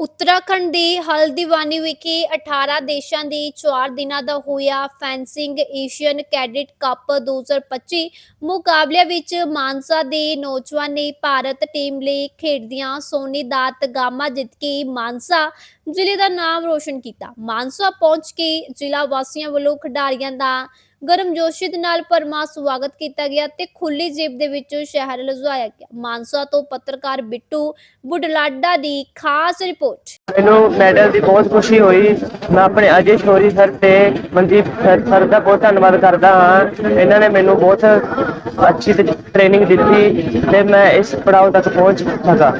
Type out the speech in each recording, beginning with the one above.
ਉੱਤਰਾਖੰਡ ਦੇ ਹਲਦੀਵਾਨੀ ਵਿਖੇ 18 ਦੇਸ਼ਾਂ ਦੇ 4 ਦਿਨਾਂ ਦਾ ਹੋਇਆ ਫੈਂਸਿੰਗ ਏਸ਼ੀਅਨ ਕੈਡਿਟ ਕੱਪ 2025 ਮੁਕਾਬਲਿਆਂ ਵਿੱਚ ਮਾਨਸਾ ਦੇ ਨੌਜਵਾਨ ਨੇ ਭਾਰਤ ਟੀਮ ਲਈ ਖੇਡਦਿਆਂ ਸੋਨੇ ਦਾ ਤਗਾਮਾ ਜਿੱਤ ਕੇ ਮਾਨਸਾ ਜ਼ਿਲ੍ਹੇ ਦਾ ਨਾਮ ਰੋਸ਼ਨ ਕੀਤਾ। ਮਾਨਸਾ ਪਹੁੰਚ ਕੇ ਜ਼ਿਲ੍ਹਾ ਵਾਸੀਆਂ ਵੱਲੋਂ ਖਿਡਾਰੀਆਂ ਦਾ ਗਰਮਜੋਸ਼ੀ ਦੇ ਨਾਲ ਪਰਮਾ ਸਵਾਗਤ ਕੀਤਾ ਗਿਆ ਤੇ ਖੁੱਲੀ ਜੇਬ ਦੇ ਵਿੱਚ ਸ਼ਹਿਰ ਲੁਝਾਇਆ ਗਿਆ। ਮਾਨਸਾ ਤੋਂ ਪੱਤਰਕਾਰ ਬਿੱਟੂ ਬੁਢਲਾਡਾ ਦੀ ਖਾਸ ਰਿਪੋਰਟ। ਮੈਨੂੰ ਮੈਡਲ ਦੀ ਬਹੁਤ ਖੁਸ਼ੀ ਹੋਈ। ਮੈਂ ਆਪਣੇ ਅਜੇ ਸ਼ੋਰੀ ਸਰ ਤੇ ਮਨਦੀਪ ਸਰ ਦਾ ਬਹੁਤ ਧੰਨਵਾਦ ਕਰਦਾ ਹਾਂ। ਇਹਨਾਂ ਨੇ ਮੈਨੂੰ ਬਹੁਤ ਅੱਛੀ ਟ੍ਰੇਨਿੰਗ ਦਿੱਤੀ ਤੇ ਮੈਂ ਇਸ ਪੜਾਅ ਤੱਕ ਪਹੁੰਚ ਸਕਾਂ।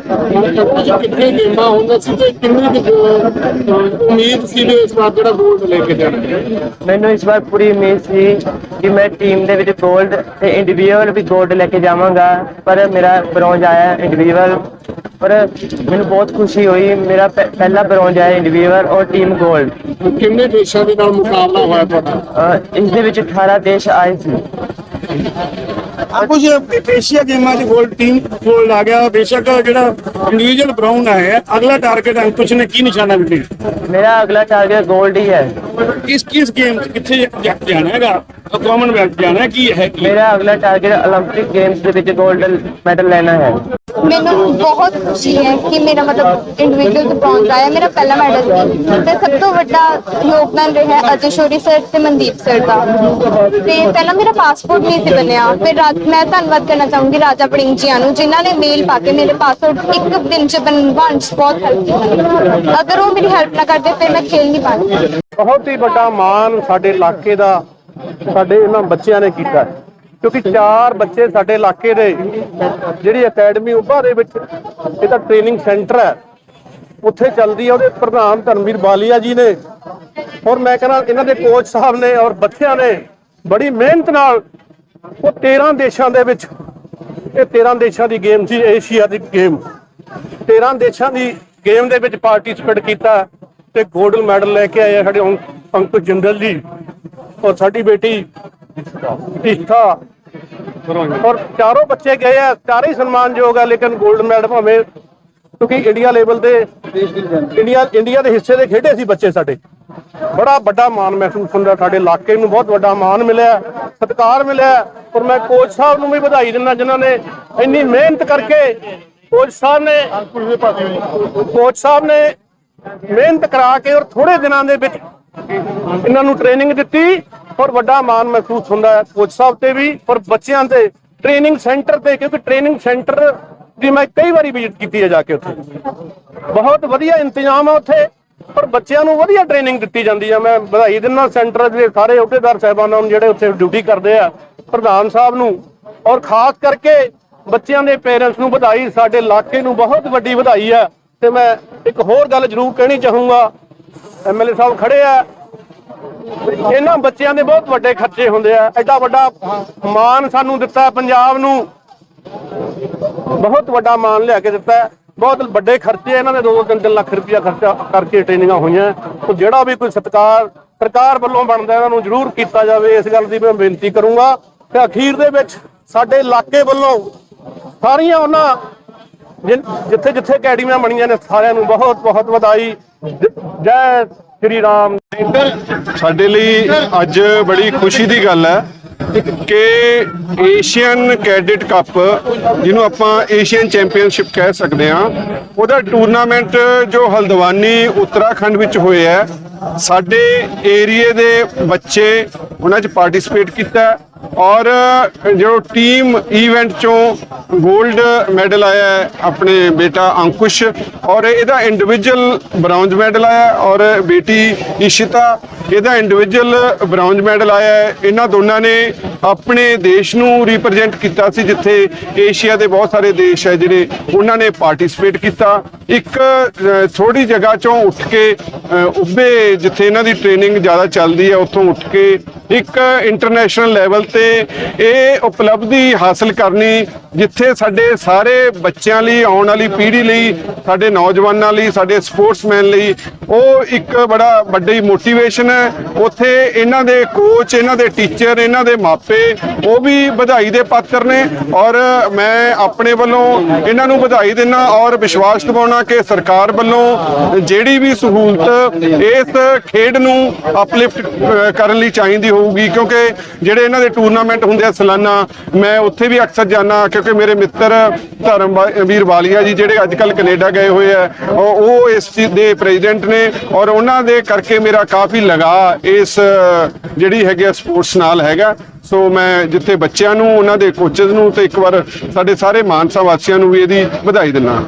ਕਿੰਨੇ ਗੇਮਾਂ ਹੁੰਦਾ ਸੀ ਤੇ ਕਿੰਨੀ ਕੁ, ਅਹ, ਉਮੀਦ ਸੀ ਵੀ ਇਸ ਵਾਰ ਜਿਹੜਾ ਗੋਲਡ ਲੈ ਕੇ ਜਾਣਾ ਮੈਨੂੰ ਇਸ ਵਾਰ ਪੂਰੀ ਉਮੀਦ ਸੀ ਸੀ ਕਿ ਮੈਂ ਟੀਮ ਦੇ ਵਿੱਚ 골ਡ ਤੇ ਇੰਡੀਵਿਜੂਅਲ ਵੀ 골ਡ ਲੈ ਕੇ ਜਾਵਾਂਗਾ ਪਰ ਮੇਰਾ ਬ੍ਰੌਂਜ ਆਇਆ ਇੰਡੀਵਿਜੂਅਲ ਪਰ ਮੈਨੂੰ ਬਹੁਤ ਖੁਸ਼ੀ ਹੋਈ ਮੇਰਾ ਪਹਿਲਾ ਬ੍ਰੌਂਜ ਆਇਆ ਇੰਡੀਵਿਜੂਅਲ ਔਰ ਟੀਮ 골ਡ ਕਿੰਨੇ ਦੇਸ਼ਾਂ ਦੇ ਨਾਲ ਮੁਕਾਬਲਾ ਹੋਇਆ ਤੁਹਾਡਾ? ਇਸ ਦੇ ਵਿੱਚ 18 ਦੇਸ਼ ਆਏ ਸੀ। ਆ ਕੁਝ ਪੇਸ਼ੀਆ ਗੇਮਾਂ 'ਚ 골ਡ ਟੀਮ 골ਡ ਆ ਗਿਆ। ਬੇਸ਼ੱਕ ਜਿਹੜਾ ਇੰਡੀਵਿਜੂਅਲ ਬ੍ਰਾਊਨ ਆਇਆ ਅਗਲਾ ਟਾਰਗੇਟ ਅੰਕੁਸ਼ ਨੇ ਕੀ ਨਿਸ਼ਾਨਾ ਮਿਲੇ ਮੇਰਾ ਅਗਲਾ ਟਾਰਗੇਟ 골ਡ ਹੀ ਹੈ। ਕਿਸ ਕਿਸ ਗੇਮ 'ਚ ਕਿੱਥੇ ਜੱਟ ਜਾਣਾ ਹੈਗਾ? ਕਾਮਨਵੈਲਥ ਜਾਣਾ ਕੀ ਹੈ ਕੀ? ਮੇਰਾ ਅਗਲਾ ਟਾਰਗੇਟ 올림픽 ਗੇਮਸ ਦੇ ਵਿੱਚ 골ਡ ਮੈਡਲ ਲੈਣਾ ਹੈ। ਮੈਨੂੰ ਬਹੁਤ ਖੁਸ਼ੀ ਹੈ ਕਿ ਮੇਰਾ ਮਤਲਬ ਇੰਡੀਵਿਜੂਅਲ ਬ੍ਰੌਂਜ਼ ਆਇਆ ਮੇਰਾ ਪਹਿਲਾ ਮੈਡਲ ਸੀ। ਤੇ ਸਭ ਤੋਂ ਵੱਡਾ ਯੋਗਦਾਨ ਰਿਹਾ ਅਜੇ ਸ਼ੋਰੀ ਸਰ ਤੇ ਮਨਦੀਪ ਸਰ ਦਾ। ਤੇ ਪਹਿਲਾਂ ਮੇਰਾ ਪਾਸਪੋਰਟ ਨਹੀਂ ਸੀ ਬਣਿਆ ਫਿਰ ਰਾਜ ਮੈਂ ਧੰਨਵਾਦ ਕਰਨਾ ਚਾਹੂੰਗੀ ਰਾਜਾ ਪੜਿੰਗ ਜੀਆਂ ਨੂੰ, ਜਿਨ੍ਹਾਂ ਨੇ ਮੇਲ ਪਾ ਕੇ ਮੇਰੇ ਪਾਸਪੋਰਟ ਇੱਕ ਦਿਨ ਚ ਬਣਵਾਉਣ ਚ ਬਹੁਤ ਹੈਲਪ ਕੀਤੀ। ਅਗਰ ਉਹ ਮੇਰੀ ਹੈਲਪ ਨਾ ਕਰਦੇ, ਫਿਰ ਮੈਂ ਖੇਲ ਨਹੀਂ ਪਾਉਂਦੀ। ਬਹੁਤ ਹੀ ਵੱਡਾ ਮਾਣ ਸਾਡੇ ਇਲਾਕੇ ਦਾ, ਸਾਡੇ ਇਹਨਾਂ ਬੱਚਿਆਂ ਨੇ ਕੀਤਾ। ਕਿਉਂਕਿ ਚਾਰ ਬੱਚੇ ਸਾਡੇ ਇਲਾਕੇ ਦੇ, ਜਿਹੜੀ ਅਕੈਡਮੀ ਉੱਭਾ ਦੇ ਵਿੱਚ, ਇਹ ਟ੍ਰੇਨਿੰਗ ਸੈਂਟਰ ਹੈ। ਉੱਥੇ ਚੱਲਦੀ ਹੈ ਉਹਦੇ ਪ੍ਰਧਾਨ ਧਰਮਵੀਰ ਬਾਲੀਆ ਜੀ ਨੇ। ਔਰ ਮੈਂ ਕਹਿੰਦਾ, ਇਹਨਾਂ ਦੇ ਕੋਚ ਸਾਹਿਬ ਨੇ ਔਰ ਬੱਚਿਆਂ ਨੇ ਬੜੀ ਮਿਹਨਤ ਨਾਲ ਉਹ 13 ਦੇਸ਼ਾਂ ਦੇ ਵਿੱਚ ਇਹ 13 ਦੇਸ਼ਾਂ ਦੀ ਗੇਮ ਸੀ ਏਸ਼ੀਆ ਦੀ ਗੇਮ 13 ਦੇਸ਼ਾਂ ਦੀ ਗੇਮ ਦੇ ਵਿੱਚ ਪਾਰਟਿਸਿਪੇਟ ਕੀਤਾ ਤੇ 골ਡ ਮੈਡਲ ਲੈ ਕੇ ਆਏ ਆ ਸਾਡੇ ਅੰਕ- ਅੰਕੁਸ਼ ਜਿੰਦਲ ਜੀ ਔਰ ਸਾਡੀ ਬੇਟੀ ਟਿਸ਼ਾ ਔਰ ਚਾਰੋਂ ਬੱਚੇ ਗਏ ਆ ਚਾਰੇ ਸਨਮਾਨਯੋਗ ਆ ਲੇਕਿਨ 골ਡ ਮੈਡਲ ਭਾਵੇਂ ਕਿਉਂਕਿ ਇੰਡੀਆ ਲੈਵਲ ਦੇ ਇੰਡੀਆ ਇੰਡੀਆ ਦੇ ਹਿੱਸੇ ਦੇ ਖੇਡੇ ਸੀ ਬੱਚੇ ਸਾਡੇ। ਬੜਾ ਵੱਡਾ ਮਾਣ ਮਹਿਸੂਸ ਹੁੰਦਾ ਸਾਡੇ ਇਲਾਕੇ ਨੂੰ, ਬਹੁਤ ਵੱਡਾ ਮਾਣ ਮਿਲਿਆ, ਸਤਿਕਾਰ ਮਿਲਿਆ ਔਰ ਮੈਂ ਕੋਚ ਸਾਹਿਬ ਨੂੰ ਵੀ ਵਧਾਈ ਦਿੰਦਾ ਜਿਨ੍ਹਾਂ ਨੇ ਇੰਨੀ ਮਿਹਨਤ ਕਰਕੇ ਕੋਚ ਸਾਹਿਬ ਨੇ ਕੋਚ ਸਾਹਿਬ ਨੇ ਮਿਹਨਤ ਕਰਾ ਕੇ ਔਰ ਥੋੜੇ ਦਿਨਾਂ ਦੇ ਵਿੱਚ ਇਹਨਾਂ ਨੂੰ ਟ੍ਰੇਨਿੰਗ ਦਿੱਤੀ ਔਰ ਵੱਡਾ ਮਾਣ ਮਹਿਸੂਸ ਹੁੰਦਾ ਹੈ ਕੋਚ ਸਾਹਿਬ ਤੇ ਵੀ ਔਰ ਬੱਚਿਆਂ ਤੇ ਟ੍ਰੇਨਿੰਗ ਸੈਂਟਰ ਤੇ, ਕਿਉਂਕਿ ਟ੍ਰੇਨਿੰਗ ਸੈਂਟਰ ਦੀ ਮੈਂ ਕਈ ਵਾਰੀ ਵਿਜ਼ਿਟ ਕੀਤੀ ਹੈ ਜਾ ਕੇ ਉੱਥੇ। ਬਹੁਤ ਵਧੀਆ ਇੰਤਜ਼ਾਮ ਆ ਉੱਥੇ। ਪਰ ਬੱਚਿਆਂ ਨੂੰ ਵਧੀਆ ਟ੍ਰੇਨਿੰਗ ਦਿੱਤੀ ਜਾਂਦੀ ਆ। ਮੈਂ ਵਧਾਈ ਦਿੰਦਾ ਸੈਂਟਰ ਦੇ ਸਾਰੇ ਅਹੁਦੇਦਾਰ ਸਾਹਿਬਾਨਾਂ ਨੂੰ ਜਿਹੜੇ ਉੱਥੇ ਡਿਊਟੀ ਕਰਦੇ ਆ, ਪ੍ਰਧਾਨ ਸਾਹਿਬ ਨੂੰ। ਔਰ ਖਾਸ ਕਰਕੇ ਬੱਚਿਆਂ ਦੇ ਪੇਰੈਂਟਸ ਨੂੰ ਵਧਾਈ। ਸਾਡੇ ਇਲਾਕੇ ਨੂੰ ਬਹੁਤ ਵੱਡੀ ਵਧਾਈ ਆ। ਤੇ ਮੈਂ ਇੱਕ ਹੋਰ ਗੱਲ ਜ਼ਰੂਰ ਕਹਿਣੀ ਚਾਹੂੰਗਾ। ਐਮਐਲਏ ਸਾਹਿਬ ਖੜੇ ਆ। ਇਹਨਾਂ ਬੱਚਿਆਂ ਦੇ ਬਹੁਤ ਵੱਡੇ ਖਰਚੇ ਹੁੰਦੇ ਆ। ਐਡਾ ਵੱਡਾ ਮਾਨ ਸਾਨੂੰ ਦਿੱਤਾ ਪੰਜਾਬ ਨੂੰ। ਬਹੁਤ ਵੱਡਾ ਮਾਨ ਲਿਆ ਕੇ ਦਿੱਤਾ। ਬਹੁਤ ਵੱਡੇ ਖਰਚੇ ਇਹਨਾਂ ਦੇ 2-3 ਲੱਖ ਰੁਪਇਆ ਖਰਚਾ ਕਰਕੇ ਟ੍ਰੇਨਿੰਗਾਂ ਹੋਈਆਂ। ਉਹ ਜਿਹੜਾ ਵੀ ਕੋਈ ਸਤਕਾਰ, ਸਰਕਾਰ ਵੱਲੋਂ ਬਣਦਾ ਇਹਨਾਂ ਨੂੰ ਜ਼ਰੂਰ ਕੀਤਾ ਜਾਵੇ। ਇਸ ਗੱਲ ਦੀ ਮੈਂ ਬੇਨਤੀ ਕਰੂੰਗਾ ਤੇ ਅਖੀਰ ਦੇ ਵਿੱਚ ਸਾਡੇ ਇਲਾਕੇ ਵੱਲੋਂ ਸਾਰੀਆਂ ਉਹਨਾਂ ਜਿੱਥੇ ਜਿੱਥੇ ਅਕੈਡਮੀਆਂ ਬਣੀਆਂ ਨੇ, ਸਾਰਿਆਂ ਨੂੰ ਬਹੁਤ ਬਹੁਤ ਵਧਾਈ। ਜੈ ਸ਼੍ਰੀ ਰਾਮ। ਸਾਡੇ ਲਈ ਅੱਜ ਬੜੀ ਖੁਸ਼ੀ ਦੀ ਗੱਲ ਹੈ ਕਿ ਏਸ਼ੀਅਨ ਕੈਡਿਟ ਕੱਪ ਜਿਹਨੂੰ ਆਪਾਂ ਏਸ਼ੀਅਨ ਚੈਂਪੀਅਨਸ਼ਿਪ ਕਹਿ ਸਕਦੇ ਹਾਂ, ਉਹਦਾ ਟੂਰਨਾਮੈਂਟ ਜੋ ਹਲਦਵਾਨੀ ਉੱਤਰਾਖੰਡ ਵਿੱਚ ਹੋਇਆ ਹੈ, ਸਾਡੇ ਏਰੀਏ ਦੇ ਬੱਚੇ ਉਹਨਾਂ 'ਚ ਪਾਰਟਿਸਿਪੇਟ ਕੀਤਾ ਔਰ ਜੋ ਟੀਮ ਇਵੈਂਟ ਚੋਂ 골ਡ ਮੈਡਲ ਆਇਆ ਹੈ ਆਪਣੇ ਬੇਟਾ ਅੰਕੁਸ਼ ਔਰ ਇਹਦਾ ਇੰਡੀਵਿਜੂਅਲ ਬ੍ਰੌਂਜ਼ ਮੈਡਲ ਆਇਆ ਔਰ ਬੇਟੀ ਇਸ਼ਿਤਾ ਇਹਦਾ ਇੰਡੀਵਿਜੂਅਲ ਬ੍ਰੌਂਜ਼ ਮੈਡਲ ਆਇਆ ਹੈ। ਇਹਨਾਂ ਦੋਨਾਂ ਨੇ ਆਪਣੇ ਦੇਸ਼ ਨੂੰ ਰਿਪਰੈਜ਼ੈਂਟ ਕੀਤਾ ਸੀ, ਜਿੱਥੇ ਏਸ਼ੀਆ ਦੇ ਬਹੁਤ ਸਾਰੇ ਦੇਸ਼ ਹੈ ਜਿਹੜੇ ਉਹਨਾਂ ਨੇ ਪਾਰਟਿਸਿਪੇਟ ਕੀਤਾ। ਇੱਕ ਥੋੜੀ ਜਗ੍ਹਾ ਚੋਂ ਉੱਠ ਕੇ ਉੱਭੇ ਜਿੱਥੇ ਇਹਨਾਂ ਦੀ ਟ੍ਰੇਨਿੰਗ ਜ਼ਿਆਦਾ ਚੱਲਦੀ ਹੈ, ਉੱਥੋਂ ਉੱਠ ਕੇ ਇੱਕ ਇੰਟਰਨੈਸ਼ਨਲ ਲੈਵਲ ਤੇ ਇਹ ਉਪਲਬਧੀ ਹਾਸਲ ਕਰਨੀ, ਜਿੱਥੇ ਸਾਡੇ ਸਾਰੇ ਬੱਚਿਆਂ ਲਈ, ਆਉਣ ਵਾਲੀ ਪੀੜ੍ਹੀ ਲਈ, ਸਾਡੇ ਨੌਜਵਾਨਾਂ ਲਈ, ਸਾਡੇ ਸਪੋਰਟਸਮੈਨ ਲਈ ਉਹ ਇੱਕ ਬੜਾ ਵੱਡੀ ਮੋਟੀਵੇਸ਼ਨ ਹੈ। ਉੱਥੇ ਇਹਨਾਂ ਦੇ ਕੋਚ ਇਹਨਾਂ ਦੇ ਟੀਚਰ ਇਹਨਾਂ ਦੇ ਮਾਪੇ, ਉਹ ਵੀ ਵਧਾਈ ਦੇ ਪਾਤਰ ਨੇ। ਔਰ ਮੈਂ ਆਪਣੇ ਵੱਲੋਂ ਇਹਨਾਂ ਨੂੰ ਵਧਾਈ ਦਿੰਦਾ ਔਰ ਵਿਸ਼ਵਾਸ ਦਿਵਾਉਣਾ ਕਿ ਸਰਕਾਰ ਵੱਲੋਂ ਜਿਹੜੀ ਵੀ ਸਹੂਲਤ ਇਸ ਖੇਡ ਨੂੰ ਅਪਲਿਫਟ ਕਰਨ ਲਈ ਚਾਹੀਦੀ ਹੋਊਗੀ। ਕਿਉਂਕਿ ਜਿਹੜੇ ਇਹਨਾਂ ਦੇ ਟੂਰਨਾਮੈਂਟ ਹੁੰਦੇ ਆ ਸਾਲਾਨਾ, ਮੈਂ ਉੱਥੇ ਵੀ ਅਕਸਰ ਜਾਣਾ ਕਿਉਂਕਿ ਮੇਰੇ ਮਿੱਤਰ ਧਰਮ ਵੀਰ ਵਾਲੀਆ ਜੀ ਜਿਹੜੇ ਅੱਜ ਕੱਲ ਕੈਨੇਡਾ ਗਏ ਹੋਏ ਆ, ਉਹ ਉਹ ਇਸ ਦੇ ਪ੍ਰੈਜ਼ੀਡੈਂਟ ਨੇ ਨੇ ਔਰ ਉਹਨਾਂ ਦੇ ਕਰਕੇ ਮੇਰਾ ਕਾਫੀ ਲਗਾ ਇਸ ਜਿਹੜੀ ਹੈਗੀ ਸਪੋਰਟਸ ਨਾਲ ਹੈਗਾ। ਸੋ ਮੈਂ ਜਿੱਥੇ ਬੱਚਿਆਂ ਨੂੰ, ਉਹਨਾਂ ਦੇ ਕੋਚਸ ਨੂੰ ਤੇ ਇੱਕ ਵਾਰ ਸਾਡੇ ਸਾਰੇ ਮਾਨਸਾ ਵਾਸੀਆਂ ਨੂੰ ਵੀ ਇਹਦੀ ਵਧਾਈ ਦਿੰਦਾ।